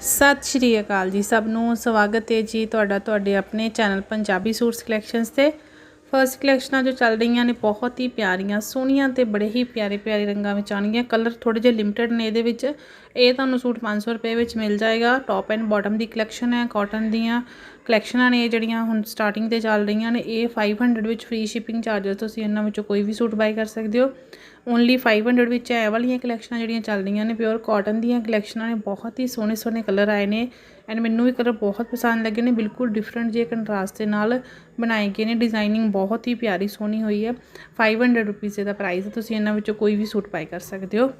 ਸਤਿ ਸ਼੍ਰੀ ਅਕਾਲ ਜੀ ਸਭ ਨੂੰ। ਸਵਾਗਤ ਹੈ ਜੀ ਤੁਹਾਡਾ ਤੁਹਾਡੇ ਆਪਣੇ ਚੈਨਲ ਪੰਜਾਬੀ ਸੂਟਸ ਕਲੈਕਸ਼ਨਸ ਤੇ। ਫਰਸਟ ਕਲੈਕਸ਼ਨਾਂ ਜੋ ਚੱਲ ਰਹੀਆਂ ਨੇ ਬਹੁਤ ਹੀ ਪਿਆਰੀਆਂ, ਸੋਹਣੀਆਂ ਤੇ ਬੜੇ ਹੀ ਪਿਆਰੇ ਪਿਆਰੇ ਰੰਗਾਂ ਵਿੱਚ ਆਣਗੀਆਂ ਕਲਰ ਥੋੜੇ ਜਿਹਾ ਲਿਮਟਿਡ ਨੇ ਇਹਦੇ ਵਿੱਚ। ਇਹ ਤੁਹਾਨੂੰ ਸੂਟ 500 ਰੁਪਏ ਵਿੱਚ ਮਿਲ ਜਾਏਗਾ। ਟੌਪ ਐਂਡ ਬਾਟਮ ਦੀ ਕਲੈਕਸ਼ਨ ਹੈ ਕਾਟਨ ਦੀਆਂ ਕਲੈਕਸ਼ਨਾਂ ਨੇ ਇਹ ਜਿਹੜੀਆਂ ਹੁਣ ਸਟਾਰਟਿੰਗ ਤੇ ਚੱਲ ਰਹੀਆਂ ਨੇ। ਇਹ 500 ਵਿੱਚ ਫ੍ਰੀ ਸ਼ਿਪਿੰਗ ਚਾਰजेस ਤੁਸੀਂ ਇਹਨਾਂ ਵਿੱਚੋਂ ਕੋਈ ਵੀ ਸੂਟ ਬਾਈ ਕਰ ਸਕਦੇ ਹੋ। ਓਨਲੀ 500 ਵਿੱਚ ਇਹ ਵਾਲੀਆਂ ਕਲੈਕਸ਼ਨਾਂ ਜਿਹੜੀਆਂ ਚੱਲ ਰਹੀਆਂ ਨੇ ਪਿਓਰ ਕਾਟਨ ਦੀਆਂ ਕਲੈਕਸ਼ਨਾਂ ਨੇ, ਬਹੁਤ ਹੀ ਸੋਹਣੇ ਸੋਹਣੇ ਕਲਰ ਆਏ ਨੇ। ਐਂਡ ਮੈਨੂੰ ਇਹ ਕਲਰ ਬਹੁਤ ਪਸੰਦ ਲੱਗੇ ਨੇ, ਬਿਲਕੁਲ ਡਿਫਰੈਂਟ ਜਿਹੇ ਕੰਟਰਾਸਟ ਦੇ ਨਾਲ ਬਣਾਏ ਗਏ ਨੇ। ਡਿਜ਼ਾਈਨਿੰਗ ਬਹੁਤ ਹੀ ਪਿਆਰੀ ਸੋਹਣੀ ਹੋਈ ਹੈ। 500 ਰੁਪਏ ਦਾ ਪ੍ਰਾਈਸ ਹੈ ਤੁਸੀਂ ਇਹਨਾਂ ਵਿੱਚੋਂ ਕੋਈ ਵੀ ਸੂਟ ਬਾਈ ਕਰ ਸਕਦੇ ਹੋ।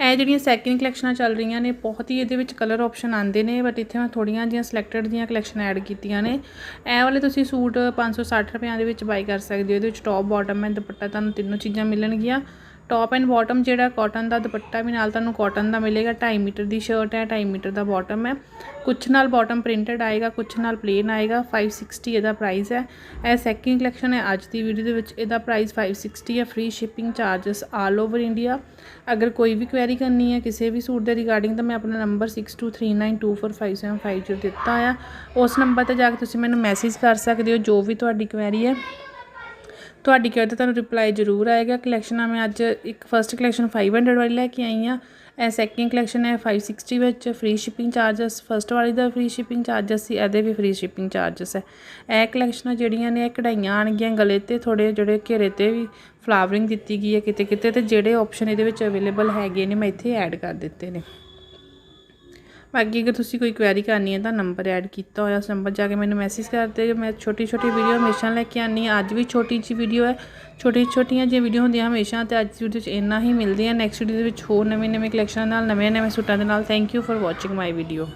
ਇਹ ਜਿਹੜੀਆਂ ਸੈਕਿੰਡ ਕਲੈਕਸ਼ਨਾਂ ਚੱਲ ਰਹੀਆਂ ਨੇ, ਬਹੁਤ ਹੀ ਇਹਦੇ ਵਿੱਚ ਕਲਰ ਆਪਸ਼ਨ ਆਉਂਦੇ ਨੇ ਬਟ ਇੱਥੇ ਮੈਂ ਥੋੜੀਆਂ ਜਿਹੀਆਂ ਸਿਲੈਕਟਡ ਦੀਆਂ ਕਲੈਕਸ਼ਨ ਐਡ ਕੀਤੀਆਂ ਨੇ। ਇਹ ਵਾਲੇ ਤੁਸੀਂ ਸੂਟ 560 ਰੁਪਿਆਂ ਦੇ ਵਿੱਚ ਬਾਈ ਕਰ ਸਕਦੇ ਹੋ। ਇਹਦੇ ਵਿੱਚ ਟੌਪ ਬਾਟਮ ਐਂਡ ਦੁਪੱਟਾ ਤੁਹਾਨੂੰ ਤਿੰਨੋਂ ਚੀਜ਼ਾਂ ਮਿਲਣਗੀਆਂ। ਟੌਪ ਐਂਡ ਬਾਟਮ ਜਿਹੜਾ ਕਾਟਨ ਦਾ ਦੁਪੱਟਾ ਵੀ ਨਾਲ ਤੁਹਾਨੂੰ ਕਾਟਨ ਦਾ ਮਿਲੇਗਾ 2.5 ਮੀਟਰ ਦੀ ਸ਼ਰਟ ਹੈ 2.5 ਮੀਟਰ ਦਾ ਬਾਟਮ ਹੈ। ਕੁਛ ਨਾਲ ਬਾਟਮ ਪ੍ਰਿੰਟਡ ਆਏਗਾ, ਕੁਛ ਨਾਲ ਪਲੇਨ ਆਏਗਾ 560 ਇਹਦਾ ਪ੍ਰਾਈਸ ਹੈ। ਇਹ ਸੈਕਿੰਡ ਕਲੈਕਸ਼ਨ ਹੈ, ਅੱਜ ਦੀ ਵੀਡੀਓ ਦੇ ਵਿੱਚ ਇਹਦਾ ਪ੍ਰਾਈਸ 560 ਹੈ free shipping charges all over India ਅਗਰ ਕੋਈ ਵੀ ਕੁਐਰੀ ਕਰਨੀ ਹੈ, ਕਿਸੇ ਵੀ ਸੂਟ ਦੇ ਰਿਗਾਰਡਿੰਗ ਤਾਂ ਮੈਂ ਆਪਣਾ ਨੰਬਰ 6239245750 ਦਿੱਤਾ ਆ ਉਸ ਨੰਬਰ ਤੇ ਜਾ ਕੇ ਤੁਸੀਂ ਮੈਨੂੰ ਮੈਸੇਜ ਕਰ ਸਕਦੇ ਹੋ, ਜੋ ਵੀ ਤੁਹਾਡੀ ਕੁਐਰੀ ਹੈ। ਤੁਹਾਡੀ ਕਿਹਾ ਤੇ ਤੁਹਾਨੂੰ ਰਿਪਲਾਈ ਜ਼ਰੂਰ ਆਏਗਾ। ਕਲੈਕਸ਼ਨ ਆ ਮੈਂ ਅੱਜ ਇੱਕ ਫਰਸਟ ਕਲੈਕਸ਼ਨ 500 ਵਾਲੀ ਲੈ ਕੇ ਆਈ ਆ ਇਹ ਸੈਕਿੰਡ ਕਲੈਕਸ਼ਨ ਹੈ 560 ਵਿੱਚ। ਫ੍ਰੀ ਸ਼ਿਪਿੰਗ ਚਾਰजेस ਫਰਸਟ ਵਾਲੀ ਦਾ ਫ੍ਰੀ ਸ਼ਿਪਿੰਗ ਚਾਰजेस ਸੀ, ਇਹਦੇ ਵੀ ਫ੍ਰੀ ਸ਼ਿਪਿੰਗ ਚਾਰजेस ਹੈ। ਇਹ ਕਲੈਕਸ਼ਨਾਂ ਜਿਹੜੀਆਂ ਨੇ, ਇਹ ਕਢਾਈਆਂ ਆਣਗੀਆਂ ਗਲੇ ਤੇ ਥੋੜੇ ਜਿਹੜੇ ਘੇਰੇ ਤੇ ਵੀ ਫਲਾਵਰਿੰਗ ਦਿੱਤੀ ਗਈ ਹੈ ਕਿਤੇ ਕਿਤੇ ਤੇ ਜਿਹੜੇ ਆਪਸ਼ਨ ਇਹਦੇ ਵਿੱਚ ਅਵੇਲੇਬਲ ਹੈਗੇ ਨੇ, ਮੈਂ ਇੱਥੇ ਐਡ ਕਰ ਦਿੱਤੇ ਨੇ। ਬਾਕੀ ਅਗਰ ਤੁਸੀਂ ਕੋਈ ਕੁਐਰੀ ਕਰਨੀ ਹੈ ਤਾਂ ਨੰਬਰ ਐਡ ਕੀਤਾ ਹੋਇਆ ਉਸ ਨੰਬਰ ਜਾ ਕੇ ਮੈਨੂੰ ਮੈਸੇਜ ਕਰਦੇ ਜੋ ਮੈਂ ਛੋਟੀ ਛੋਟੀ ਵੀਡੀਓ ਹਮੇਸ਼ਾ ਲੈ ਕੇ ਆਨੀ ਹਾਂ। ਅੱਜ ਵੀ ਛੋਟੀ ਜਿਹੀ ਵੀਡੀਓ ਹੈ। ਛੋਟੀ ਛੋਟੀਆਂ ਜਿਹੀਆਂ ਵੀਡੀਓ ਹੁੰਦੀਆਂ ਹਮੇਸ਼ਾ ਤੇ ਅੱਜ ਦੀ ਵੀਡੀਓ 'ਚ ਇੰਨਾ ਹੀ ਮਿਲਦੀ ਹੈ ਨੈਕਸਟ ਵੀਡੀਓ ਦੇ ਵਿੱਚ ਹੋਰ ਨਵੇਂ ਨਵੇਂ ਕਲੈਕਸ਼ਨਾਂ ਨਾਲ ਨਵੇਂ ਨਵੇਂ ਸੂਟਾਂ ਦੇ ਨਾਲ। Thank you for watching my video